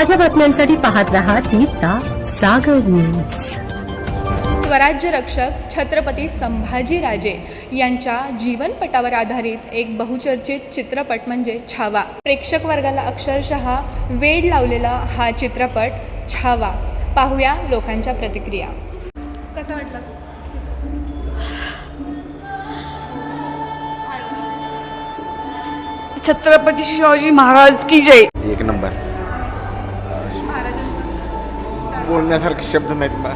ताज्या बातम्यांसाठी पाहत रहा तिचा सागर न्यूज स्वराज्य रक्षक छत्रपती संभाजीराजे यांच्या जीवनपटावर आधारित एक बहुचर्चित चित्रपट म्हणजे छावा. प्रेक्षक वर्गाला अक्षरशः वेड लावलेला हा चित्रपट छावा. पाहूया लोकांच्या प्रतिक्रिया. कसं वाटलं? छत्रपती शिवाजी महाराज की जय. एक नंबर. बोलण्यासारखे शब्द नाहीत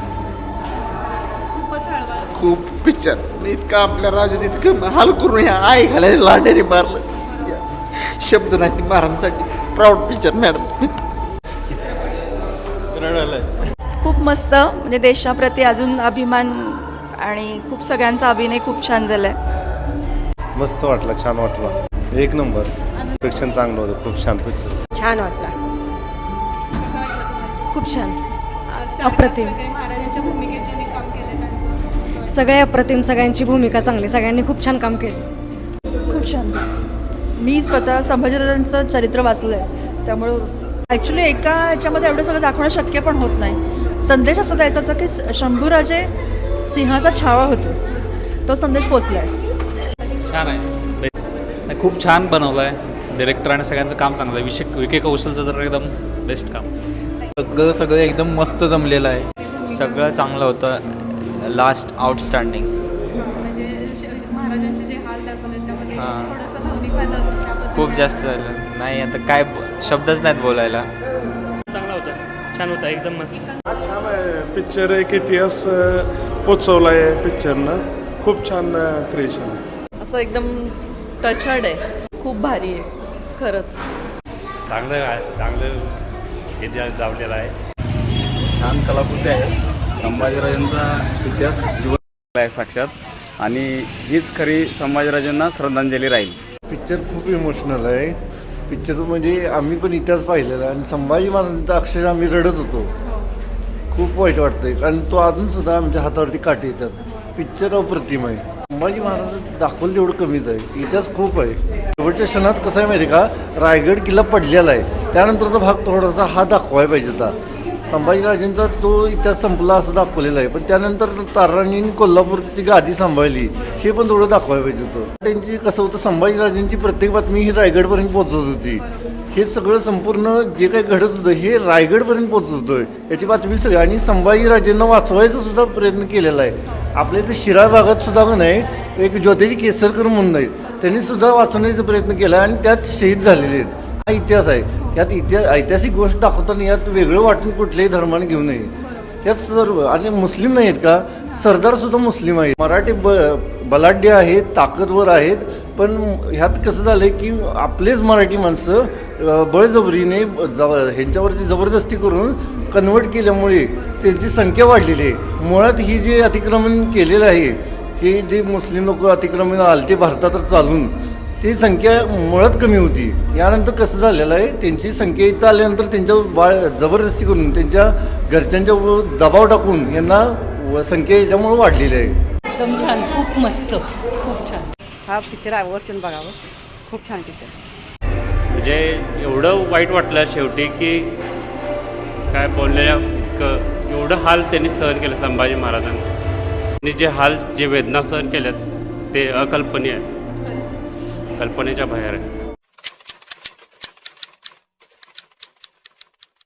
हळवा खूप पिक्चर मी इतका आपल्या राजाचं इतकं हाल करून ह्या आई घालायला लांडेने मारलं. शब्द नाहीत महाराजांसाठी प्राऊड पिक्चर मॅडम खूप मस्त म्हणजे देशाप्रती अजून अभिमान आणि खूप सगळ्यांचा अभिनय खूप छान झालाय. मस्त वाटला छान वाटला. एक नंबर. प्रेक्षण चांगलं होतं खूप छान पिक्चर छान वाटला. खूप छान. अप्रतिम. cast वगैरे महाराजांच्या भूमिकेत ज्यांनी काम केलं त्यांचं. सगळे अप्रतिम सगळ्यांची भूमिका चांगली. सगळ्यांनी खूप छान काम केलं. खूप छान. मी स्वतः संभाजीराजांचं चरित्र वाचलं आहे त्यामुळं ॲक्च्युली एका याच्यामध्ये एवढं सगळं दाखवणं शक्य पण होत नाही. संदेश असं द्यायचा होता की शंभूराजे सिंहाचा छावा होते. तो संदेश पोचला आहे छान आहे. नाही, खूप छान बनवलं आहे डिरेक्टर आणि सगळ्यांचं काम चांगलं आहे. विषय विके कौशलचं तर एकदम बेस्ट काम. सगळं सगळं एकदम मस्त जमलेलं आहे. सगळं चांगलं होतं. लास्ट आउटस्टँडिंग म्हणजे श- महाराजांचे जे हाल दाखवले त्यामध्ये हां. थोडंसं भावनिक झालं होतं त्याबद्दल. खूप जास्त झालं. नाही आता काय शब्दच नाहीत बोलायला. चांगला होता. छान होता एकदम मस्त. छान आहे. पिक्चर एक इतिहास पोचवला आहे पिक्चरनं खूप छान क्रिएशन आहे. असं एकदम टचर्ड आहे. खूप भारी आहे. खरंच. चांगलं आहे चांगलं हे जे लावलेलं आहे. छान कलाकृती आहे. संभाजीराजांचा इतिहास जिवंत आहे साक्षात. आणि हीच खरी संभाजीराजांना श्रद्धांजली राहील. पिक्चर खूप इमोशनल आहे. पिक्चर म्हणजे आम्ही पण इतिहास पाहिलेला आणि संभाजी महाराजांचा अक्षर आम्ही रडत होतो. खूप वाईट वाटतंय. कारण तो अजून सुद्धा आमच्या हातावरती काठी येतात. पिक्चर अप्रतिम आहे. संभाजी महाराज दाखवलं तेवढं कमीच आहे. इतिहास खूप आहे. शेवटच्या क्षणात कसं आहे माहिती आहे का? रायगड किल्ला पडलेला आहे. त्यानंतरचा भाग थोडासा हा दाखवायला पाहिजे होता. संभाजीराजेंचा तो इतिहास संपला असं दाखवलेला आहे. पण त्यानंतर तारांनी कोल्हापूरची गादी सांभाळली हे पण थोडं दाखवायला पाहिजे होतं. त्यांची कसं होतं संभाजीराजेंची प्रत्येक बातमी ही रायगडपर्यंत पोहोचत होती. हे सगळं संपूर्ण जे काही घडत होतं हे रायगडपर्यंत पोहोचत होतं. याची बातमी सगळी आणि संभाजीराजेंना वाचवायचा सुद्धा प्रयत्न केलेला आहे. आपल्या इथे शिराळ भागात सुद्धा नाही एक ज्योतिजी केसरकर म्हणून आहेत. त्यांनी सुद्धा वाचवण्याचा प्रयत्न केला आणि त्यात शहीद झालेले आहेत. हा इतिहास आहे. यात इतिहास ऐतिहासिक गोष्ट दाखवताना यात वेगळं वाटून कुठल्याही धर्माने घेऊ नये. यात सर्व आणि मुस्लिम नाही आहेत का? सरदार सुद्धा मुस्लिम आहेत. मराठी ब बलाढ्य आहेत ताकदवर आहेत. पण ह्यात कसं झालं की आपलेच मराठी माणसं बळजबरीने जव ह्यांच्यावरती जबरदस्ती करून कन्वर्ट केल्यामुळे त्यांची संख्या वाढलेली आहे. मुळात ही जे अतिक्रमण केलेलं आहे हे जे मुस्लिम लोक अतिक्रमण आलते भारतात चालून ती संख्या मुळात कमी होती. यानंतर कसं झालेलं आहे त्यांची संख्या इथं आल्यानंतर त्यांच्यावर बाळ जबरदस्ती करून त्यांच्या घरच्यांच्या दबाव टाकून यांना व- संख्या याच्यामुळे वाढलेली आहे. एकदम छान खूप मस्त खूप छान. हा पिक्चर आवर्जून बघावं. खूप छान पिक्चर म्हणजे एवढं वाईट वाटलं शेवटी की काय बोललेल्या क एवढं हाल त्यांनी सहन केलं संभाजी महाराजांनी. आणि जे हाल जे वेदना सहन केल्यात ते अकल्पनीय आहेत. कल्पनेच्या बाहेर आहे